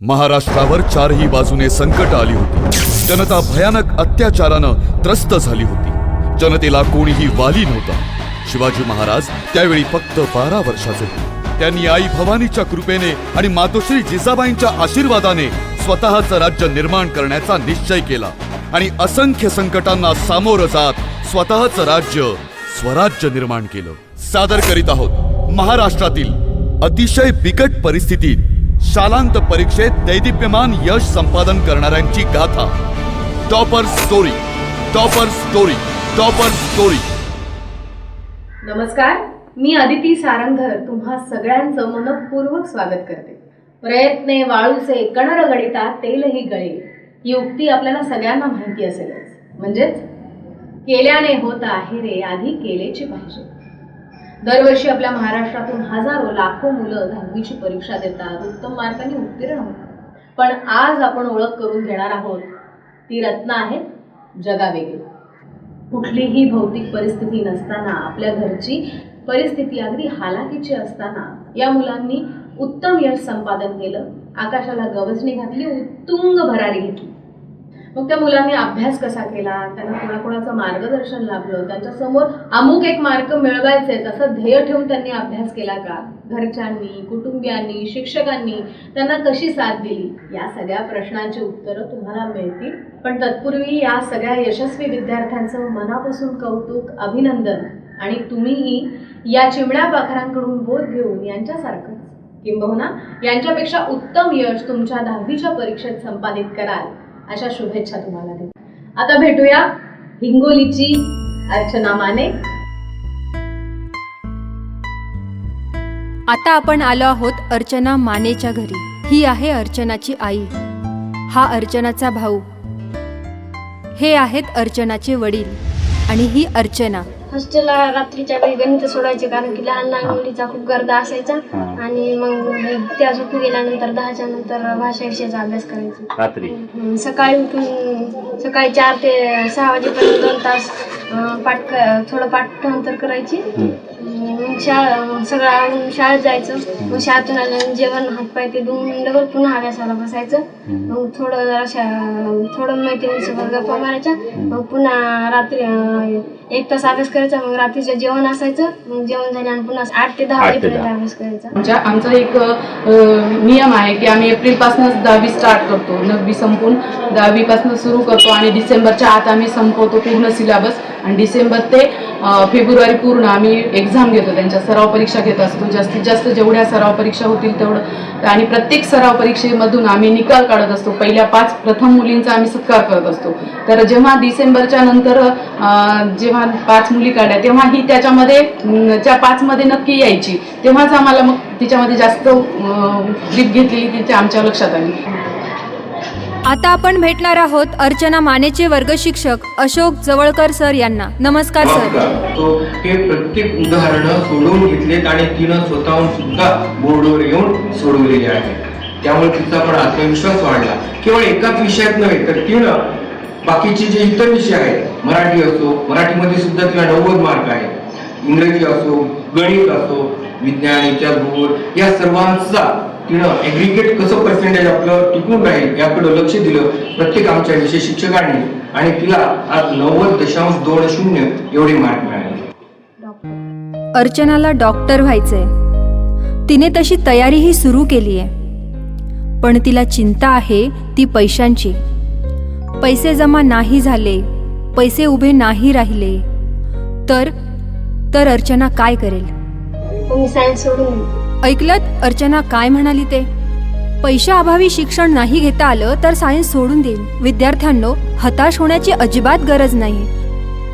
महाराष्ट्रावर चारही बाजूने संकट आली होती. जनता भयानक अत्याचारानं त्रस्त झाली होती. जनतेला कोणीही वाली नव्हता. शिवाजी महाराज त्यावेळी फक्त बारा वर्षाचे होते. त्यांनी आई भवानीच्या कृपेने आणि मातोश्री जिजाबाईंच्या आशीर्वादाने स्वतःचं राज्य निर्माण करण्याचा निश्चय केला आणि असंख्य संकटांना सामोरं जात स्वतःचं राज्य स्वराज्य निर्माण केलं. सादर करीत आहोत महाराष्ट्रातील अतिशय बिकट परिस्थितीत शालांत परीक्षेत दैदिप्यमान यश संपादन करणाऱ्यांची गाथा. Topper story topper story topper story नमस्कार मी अदिती सारंगधर तुम्हा सगळ्यांचं मनपूर्वक स्वागत करते. प्रयत्ने वाळूचे कणर गणिता तेलही गळे. ही उक्ती आपल्याला सगळ्यांना माहिती असेलच. म्हणजेच केल्याने होत आहे रे आधी केलेची पाहिजे. दरवर्षी आपल्या महाराष्ट्रातून हजारो लाखो मुलं दहावीची परीक्षा देतात. उत्तम मार्काने उत्तीर्ण होतात. पण आज आपण ओळख करून घेणार आहोत ती रत्न आहेत जगावेगळी. कुठलीही भौतिक परिस्थिती नसताना आपल्या घरची परिस्थिती अगदी हालाकीची असताना या मुलांनी उत्तम यश संपादन केलं. आकाशाला गवसणी घातली उत्तुंग भरारी घेतली. मग त्या मुलांनी अभ्यास कसा केला? त्यांना कोणाकोणाचं मार्गदर्शन लाभलं? त्यांच्यासमोर अमुक एक मार्क मिळवायचे असं ध्येय ठेवून त्यांनी अभ्यास केला का? घरच्यांनी कुटुंबियांनी शिक्षकांनी त्यांना कशी साथ दिली? या सगळ्या प्रश्नांची उत्तरं तुम्हाला मिळतील. पण तत्पूर्वी या सगळ्या यशस्वी विद्यार्थ्यांचं मनापासून कौतुक अभिनंदन आणि तुम्हीही या चिमण्या पाखरांकडून बोध घेऊन यांच्यासारखंच किंबहुना यांच्यापेक्षा उत्तम यश तुमच्या दहावीच्या परीक्षेत संपादित कराल. अशा शुभेच्छा तुम्हाला देते. आता भेटूया हिंगोलीची अर्चना माने. आता आपण आलो आहोत अर्चना मानेच्या घरी. ही आहे अर्चनाची आई. हा अर्चनाचा भाऊ. हे आहेत अर्चनाचे वडील आणि ही अर्चना. हॉस्टेलला रात्रीच्या वेळी गणित सोडायचे कारण की लहान लहान मुलीचा खूप गर्दा असायचा. आणि मग त्या झोपी गेल्यानंतर दहाच्या नंतर भाषा विषयाचा अभ्यास करायचा. रात्री? हम्म, सकाळी उठून सकाळी चार ते सहा वाजेपर्यंत दोन तास अं, पाठ क- थोडं पाठांतर करायची. मग शाळा सगळं आवरून शाळेत जायचं. मग शाळेतून आल्यानंतर जेवण हातपाय ते धुवून डबल पुन्हा अभ्यासाला बसायचं. मग थोडं जरा शा- थोडं मैत्रिणीसोबत गप्पा मारायच्या. मग पुन्हा रात्री अं, एक तास अभ्यास करायचा मग रात्रीचं जेवण असायचं मग जेवण झाल्यानंतर पुन्हा आठ ते दहा आठ ते वाजेपर्यंत. अभ्यास करायचा. आमच्या आमचा एक अ, नियम आहे की आम्ही एप्रिलपासूनच दहावी स्टार्ट करतो. नववी संपून दहावीपासून सुरू करतो आणि डिसेंबरच्या आत आम्ही संपवतो पूर्ण सिलेबस आणि डिसेंबर ते अ, फेब्रुवारी पूर्ण आम्ही एक्झाम घेतो. त्यांच्या सराव परीक्षा घेत असतो. जास्तीत जास्त जेवढ्या सराव परीक्षा होतील तेवढं. आणि प्रत्येक सराव परीक्षेमधून आम्ही निकाल काढत असतो. पहिल्या पाच प्रथम मुलींचा आम्ही सत्कार करत असतो. तर जेव्हा डिसेंबरच्या नंतर अ, जेव्हा पाच मुली काढल्या तेव्हा ही त्याच्यामध्ये त्या पाचमध्ये नक्की यायची तेव्हाच आम्हाला मग तिच्यामध्ये जास्त ग्रीप घेतलेली तिच्या आमच्या लक्षात आली. आता आपण भेटणार आहोत अर्चना मानेचे वर्ग शिक्षक अशोक जवळकर सर यांना. नमस्कार सर. तो हे प्रत्येक उदाहरणं सोडवून घेतलेत आणि तिनं स्वतःहून सुद्धा बोर्डवर येऊन सोडवलेली आहे त्यामुळे तिचा पण आत्मविश्वास वाढला. केवळ एकाच विषयात नव्हे तर तिनं बाकीचे जे इतर विषय आहेत मराठी असो मराठीमध्ये सुद्धा तिला नव्वद मार्क आहेत. इंग्रजी असो गणित असो विज्ञान इतिहास भूगोल या सर्वांचा तिनं ऍग्रिगेट कसं पर्सेंटेज आपलं टिकून राहील याकडं लक्ष दिलं प्रत्येक आमच्या विषय शिक्षकांनी. आणि तिला आज नव्वद दशांश दोन शून्य एवढे मार्क मिळाले. अर्चनाला डॉक्टर व्हायचंय. तिने तशी तयारीही सुरू केली आहे पण तिला चिंता आहे ती पैशांची. पैसे जमा नाही झाले पैसे उभे नाही राहिले तर तर अर्चना काय करेल. ऐकलत अर्चना काय म्हणाली ते? पैशाअभावी शिक्षण नाही घेता आलं तर सायन्स सोडून देईल विद्यार्थ्यांनो हताश होण्याची अजिबात गरज नाही.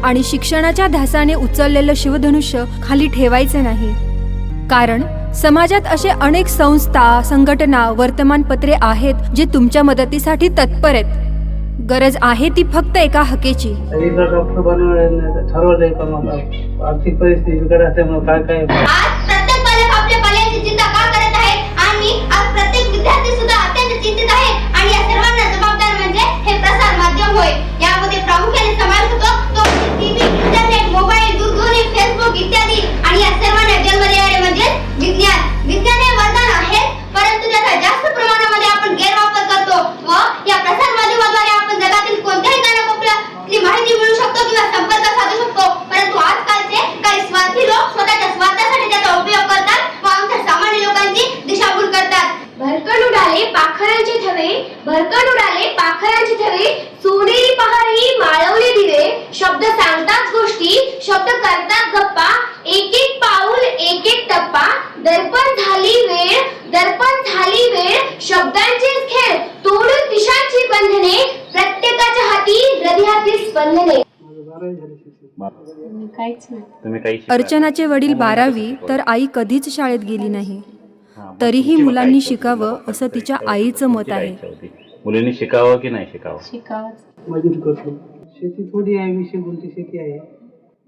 आणि शिक्षणाच्या ध्यासाने उचललेलं शिवधनुष्य खाली ठेवायचे नाही. कारण समाजात असे अनेक संस्था संघटना वर्तमानपत्रे आहेत जे तुमच्या मदतीसाठी तत्पर आहेत. गरज आहे ती फक्त एका हकेची एकदा डॉक्टर बनवण्याचं ठरवलंय पण आता आर्थिक परिस्थिती बिकट असल्यामुळे काय काय पाखरांचे थवे सोनेरी पहारी माळवले दिवे शब्द सांगतात गोष्टी शब्द करतात गप्पा एक एक पाऊल एक एक टप्पा दर्पण झाली वेळ दर्पण झाली वेळ शब्दांचे खेळ तोडून दिशांची बंधने प्रत्येकाच्या हाती हृदयातील स्पंदने? अर्चनाचे वडील बारावी तर आई कधीच शाळेत गेली नाही हा, तरीही मुलांनी शिकावं? असं तिच्या आईचं मत आहे? मुलींनी शिकावं की नाही शिकावं? शिकावंच. मजूर करतो शेती थोडी आहे वीसशे गुंठी शेती आहे.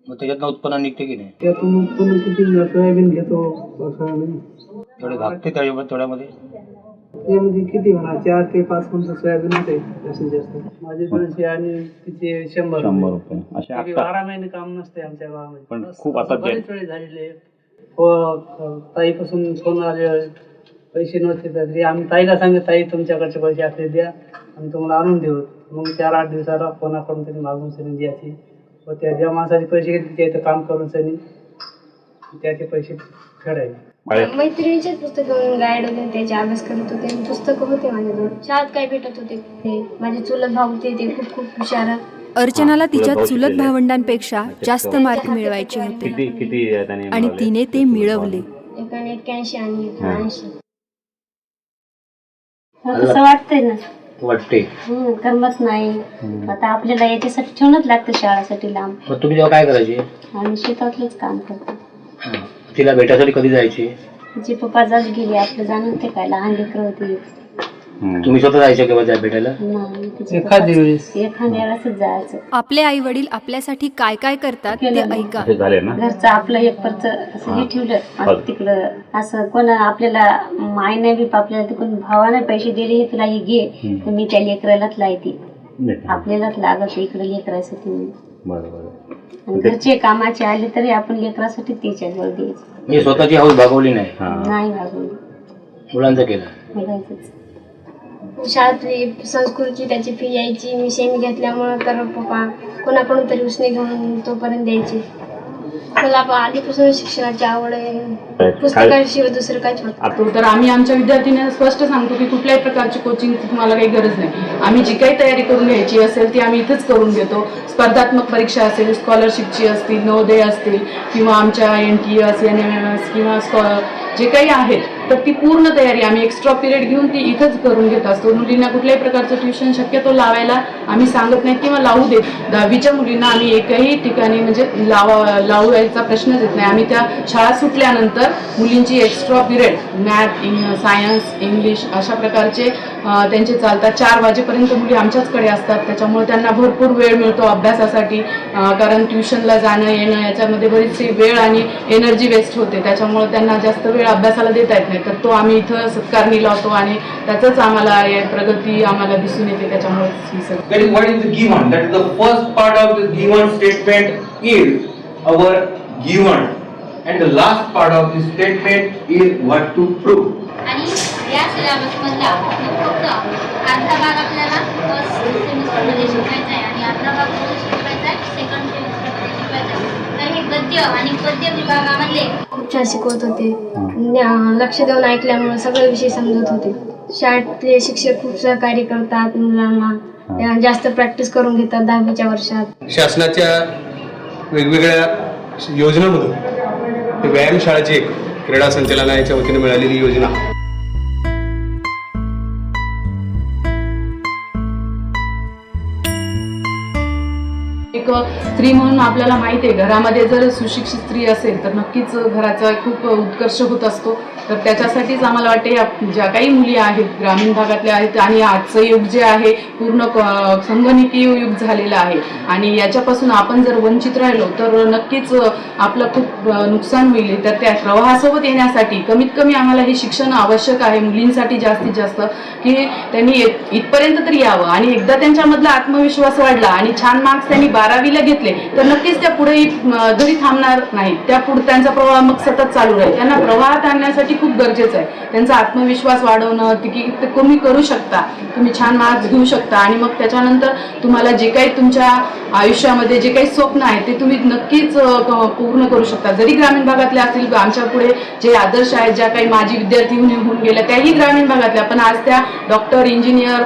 मग त्याच्यातनं उत्पन्न निघते की नाही? त्यातून उत्पन्न किती सोयाबीन घेतो तेवढे भागते तेवढ्यामध्ये त्यामध्ये किती होणार? चार ते पाच क्विंटल सोयाबीन होते जास्तीत जास्त. माझे दोनशे आणि तिचे शंभर शंभर रुपये. असे बारा महिने काम नसते आमच्या गावामध्ये. पण खूप आता जे- बरेच वेळ झालेले. हो ताईपासून फोन आले पैसे नव्हते तरी आम्ही ताईला सांगितलं ताई तुमच्याकडचे पैसे असले द्या आम्ही तुम्हाला आणून देऊ. मग चार आठ दिवसाला कोणाकडून तरी मागून सनी द्यायचे. व त्या ज्या माणसाचे पैसे घेतले त्या इथं काम करून सनी त्याचे पैसे फेडायचे. बाळे- मैत्रिणीचेच पुस्तक गाईड होते त्याचे अभ्यास करत होते. पुस्तकं होते माझ्याजवळ. शाळेत काय भेटत होते ते? माझे चुलत भाऊ होते ते खूप खूप हुशार. अर्चनाला हा, तिच्या चुलत भावंडांपेक्षा जास्त मार्क मिळवायचे होते. किती किती त्याने आणि मिळवले? तिने ते मिळवले. एकाने एक्क्याऐंशी आणि एक हा. ऐंशी. असं वाटतंय ना. वाटते हम्म, करमत नाही. आता आपल्याला याच्यासाठी ठेवणंच लागतं शाळेसाठी लांब. मग तुम्ही जेव्हा काय करायचे? आणि शेतातलंच काम करतो. तिला भेटायसाठी कधी जायचे? तिचे पप्पा जात गेले आपलं जाणं होते काय लहान लेकरं होती. तुम्ही स्वतः जायचे केव्हा त्या भेटायला? नाही तिचे एखादी पप्पा- वेळेस. एखाद्या वेळेसच जायचं. आपले आई वडील आपल्यासाठी काय काय करतात ते ऐका. असे झाले ना? घरचं आपलं एक परच असं हे ठेवलं. आणि तिकडं असं कोण आपल्याला मायने बी आपल्याला तिकडून भावाने पैसे दिले हे तुला हे घे. तर मी त्या लेकरालाच लायते. नाही. आपल्यालाच लागत इकडे लेकरासाठी. म्हणून. बरं बरं आणि घरचे कामाचे आले तरी आपण लेकरासाठी त्याच्याजवळ द्यायचं. म्हणजे स्वतःची हाऊस भागवली नाही. नाही भागवली. मुलांचं केलं. बघायचंच शाळेतली संस्कृती त्याची फी यायची. मी सेमी घेतल्यामुळं तर पप्पा कोणाकडून तरी उसने घेऊन तोपर्यंत द्यायची. मला पण आधीपासून शिक्षणाची आवड आहे. पुस्तकाशिवाय दुसरं काहीच होत तो तर आम्ही आमच्या विद्यार्थ्यांना स्पष्ट सांगतो की कुठल्याही प्रकारची कोचिंगची तुम्हाला काही गरज नाही. आम्ही जी काही तयारी करून घ्यायची असेल ती आम्ही इथंच करून घेतो स्पर्धात्मक परीक्षा असेल स्कॉलरशिपची असतील नवोदय असतील किंवा आमच्या N T S N M S किंवा जे काही आहेत तर ती पूर्ण तयारी आम्ही एक्स्ट्रा पिरियड घेऊन ती इथंच करून घेत असतो. मुलींना कुठल्याही प्रकारचं ट्युशन शक्यतो लावायला आम्ही सांगत नाही किंवा लावू देत. दहावीच्या मुलींना आम्ही एकही ठिकाणी म्हणजे लावा लावायचा प्रश्नच येत नाही. आम्ही त्या शाळा सुटल्यानंतर मुलींची एक्स्ट्रा पिरियड मॅथ इंग सायन्स इंग्लिश अशा प्रकारचे त्यांचे चालतात. चार वाजेपर्यंत मुली आमच्याचकडे असतात. त्याच्यामुळे त्यांना भरपूर वेळ मिळतो अभ्यासासाठी. कारण ट्युशनला जाणं येणं याच्यामध्ये बरीचशी वेळ आणि एनर्जी वेस्ट होते. त्याच्यामुळे त्यांना जास्त वेळ अभ्यासाला देता येत नाही. तर तो आम्ही इथं सत्कारणी लावतो आणि त्याचंच आम्हाला प्रगती आम्हाला दिसून येते त्याच्यामुळे ही सगळी. And the last part of the statement is what to prove. आणि या सिलेबस मधला फक्त अर्धा भाग आपल्याला फर्स्ट सेमिस्टरमध्ये शिकवायचा आहे आणि अर्धा भाग कुठे शिकवायचा आहे सेकंड सेमिस्टरमध्ये शिकवायचा आहे तर हे गद्य आणि पद्य विभागामधले खूप छान शिकवत होते. लक्ष देऊन ऐकल्यामुळे सगळे विषय समजत होते. शाळेतले शिक्षक खूप सहकार्य करतात मुलांना. त्या जास्त प्रॅक्टिस करून घेतात दहावीच्या वर्षात. शासनाच्या वेगवेगळ्या योजनांमधून व्यायामशाळेची एक क्रीडा संचालनालयाच्या वतीने मिळालेली योजना. एक स्त्री म्हणून आपल्याला माहिती आहे घरामध्ये जर सुशिक्षित स्त्री असेल तर नक्कीच घराचा खूप उत्कर्ष होत असतो. तर त्याच्यासाठीच आम्हाला वाटते या ज्या काही मुली आहेत ग्रामीण भागातल्या आहेत आणि आजचं युग जे आहे पूर्ण संगणकीय युग झालेलं आहे. आणि याच्यापासून आपण जर वंचित राहिलो तर नक्कीच आपलं खूप नुकसान होईल. तर त्या प्रवाहासोबत येण्यासाठी कमीत कमी आम्हाला हे शिक्षण आवश्यक आहे मुलींसाठी जास्तीत जास्त की त्यांनी इथपर्यंत तरी यावं. आणि एकदा त्यांच्यामधला आत्मविश्वास वाढला आणि छान मार्क्स त्यांनी बारावीला घेतले तर नक्कीच त्या पुढे जरी थांबणार नाही त्या पुढे त्यांचा प्रवाह मग सतत चालू राहील. त्यांना प्रवाहात आणण्यासाठी गोष्टी खूप गरजेचं आहे. त्यांचा आत्मविश्वास वाढवणं ती की ते तुम्ही करू शकता. तुम्ही छान मार्क्स घेऊ शकता. आणि मग त्याच्यानंतर तुम्हाला जे काही तुमच्या आयुष्यामध्ये जे काही स्वप्न आहे ते तुम्ही नक्कीच पूर्ण करू शकता. जरी ग्रामीण भागातले असतील आमच्या पुढे जे आदर्श आहेत ज्या काही माजी विद्यार्थी होऊन गेल्या त्याही ग्रामीण भागातल्या. पण आज त्या डॉक्टर इंजिनियर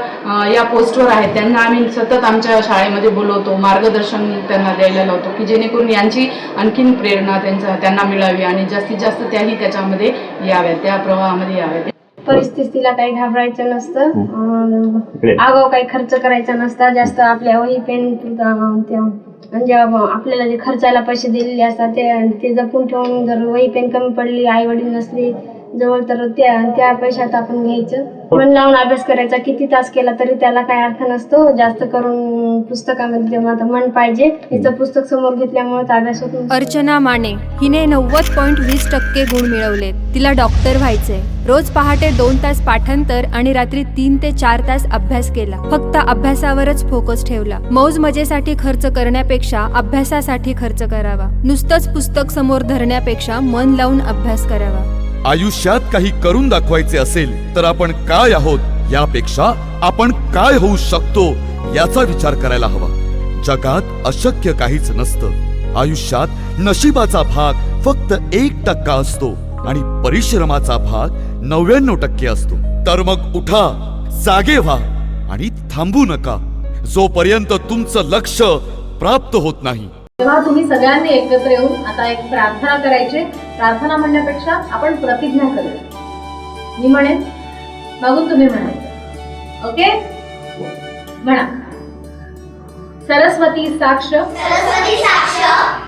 या पोस्टवर आहेत. त्यांना आम्ही सतत आमच्या शाळेमध्ये बोलवतो मार्गदर्शन त्यांना द्यायला लावतो की जेणेकरून यांची आणखीन प्रेरणा त्यांचा त्यांना मिळावी आणि जास्तीत जास्त त्याही त्याच्यामध्ये याव्यात त्या प्रवाहामध्ये याव्यात परिस्थितीला काही घाबरायचं नसतं. अं. आगाव काही खर्च करायचा नसता. जास्त आपल्या वही पेन म्हणजे आपल्याला जे खर्चाला पैसे दिलेले असतात ते ते जपून ठेवून जर वही पेन कमी पडली आई वडील नसले जवळ तर त्या त्या पैशात आपण घ्यायचं. मन लावून अभ्यास करायचा किती तास केला तरी त्याला काय अर्थ नसतो. जास्त करून पुस्तकामध्ये मन पाहिजे तिचं पुस्तक समोर घेतल्यामुळे अभ्यास होतो अर्चना माने हिने नव्वद पॉईंट वीस टक्के गुण मिळवले तिला डॉक्टर व्हायचे रोज पहाटे दोन तास पाठांतर आणि रात्री तीन ते चार तास अभ्यास केला. फक्त अभ्यासावरच फोकस ठेवला. मौज मजेसाठी खर्च करण्यापेक्षा अभ्यासासाठी खर्च करावा. नुसतंच पुस्तक समोर धरण्यापेक्षा मन लावून अभ्यास करावा. आयुष्यात काही करून दाखवायचे असेल तर आपण काय आहोत यापेक्षा आपण काय होऊ शकतो याचा विचार करायला हवा. जगात अशक्य काहीच नसतं. आयुष्यात नशिबाचा भाग फक्त एक टक्का असतो आणि परिश्रमाचा भाग नव्याण्णव टक्के असतो. तर मग उठा जागे व्हा आणि थांबू नका. जोपर्यंत तुमचं लक्ष प्राप्त होत नाही तेव्हा तुम्ही सगळ्यांनी एकत्र येऊन आता एक प्रार्थना करायची. प्रार्थना म्हणण्यापेक्षा आपण प्रतिज्ञा करूया. मी म्हणेन मागून तुम्ही म्हणायचं ओके? म्हणा. सरस्वती साक्ष. सरस्वती साक्ष.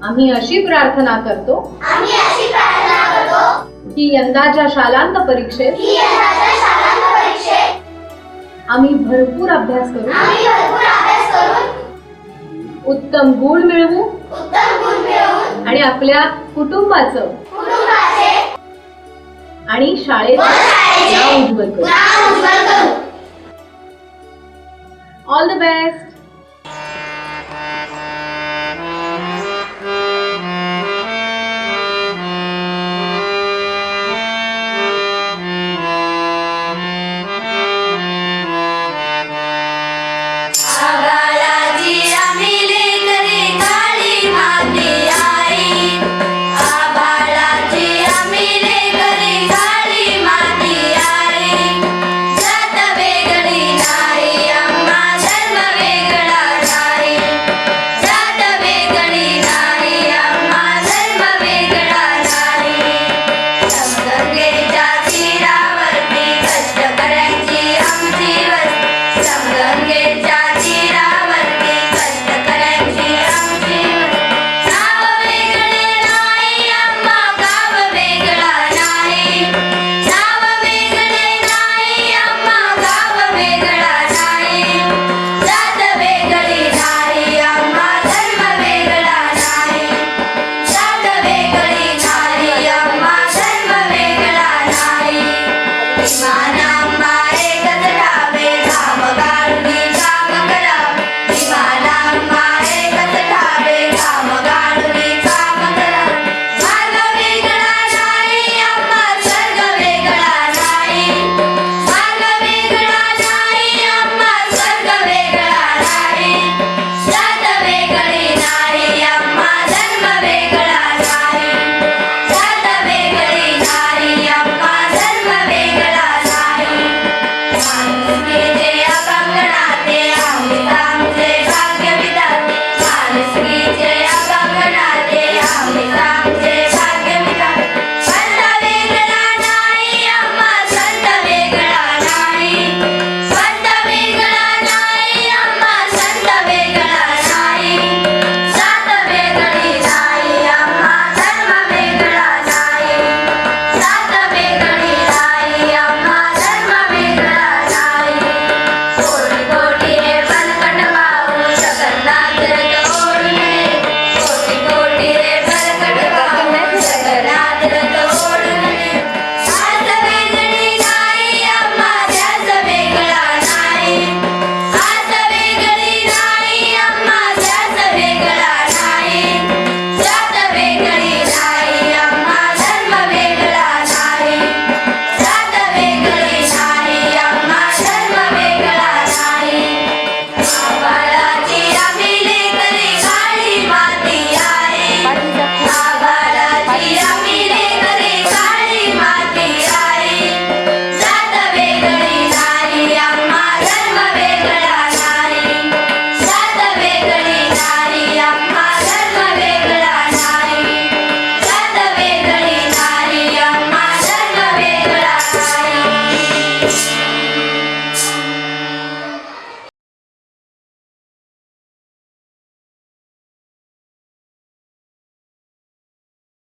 आम्ही अशी प्रार्थना करतो. आम्ही अशी प्रार्थना करतो. की यंदाच्या शालांत परीक्षेत आम्ही भरपूर अभ्यास करू. आम्ही भरपूर अभ्यास करून उत्तम गुण मिळवू. आणि आपल्या कुटुंबाचं आणि शाळेचं करू. All the best